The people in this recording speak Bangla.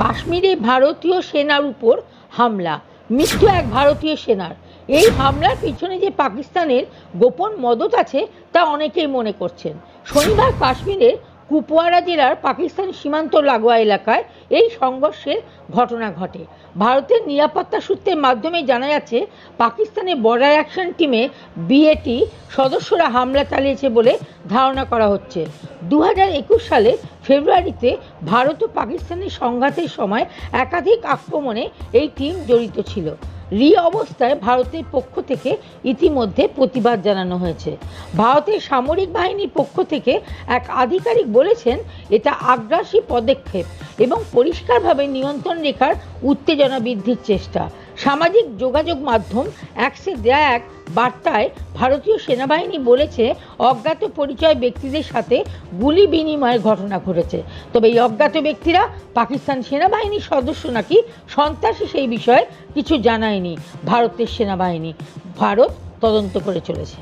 কাশ্মীরে ভারতীয় সেনার উপর হামলা, মৃত্যু এক ভারতীয় সেনার। এই হামলার পিছনে যে পাকিস্তানের গোপন মদত আছে, তা অনেকেই মনে করছেন। শনিবার কাশ্মীরের কুপওয়ারা জেলার পাকিস্তান সীমান্ত লাগোয়া এলাকায় এই সংঘর্ষের ঘটনা ঘটে। ভারতের নিরাপত্তা সূত্রের মাধ্যমে জানা যাচ্ছে, পাকিস্তানের বর্ডার অ্যাকশন টিমে বিএটি সদস্যরা হামলা চালিয়েছে বলে ধারণা করা হচ্ছে। দু সালে ফেব্রুয়ারিতে ভারত ও পাকিস্তানের সংঘাতের সময় একাধিক আক্রমণে এই টিম জড়িত ছিল। রি অবস্থায় ভারতের পক্ষ থেকে ইতিমধ্যে প্রতিবাদ জানানো হয়েছে। ভারতের সামরিক বাহিনীর পক্ষ থেকে এক আধিকারিক বলেছেন, এটা আগ্রাসী পদক্ষেপ এবং পরিষ্কারভাবে নিয়ন্ত্রণ রেখার উত্তেজনা বৃদ্ধির চেষ্টা। সামাজিক যোগাযোগ মাধ্যম অ্যাক্সে দেয়া এক বার্তায় ভারতীয় সেনাবাহিনী বলেছে, অজ্ঞাত পরিচয় ব্যক্তিদের সাথে গুলি বিনিময়ের ঘটনা ঘটেছে। তবে এই অজ্ঞাত ব্যক্তিরা পাকিস্তান সেনাবাহিনীর সদস্য নাকি সন্ত্রাসী সেই বিষয়ে কিছু জানায়নি ভারতের সেনাবাহিনী। ভারত তদন্ত করে চলেছে।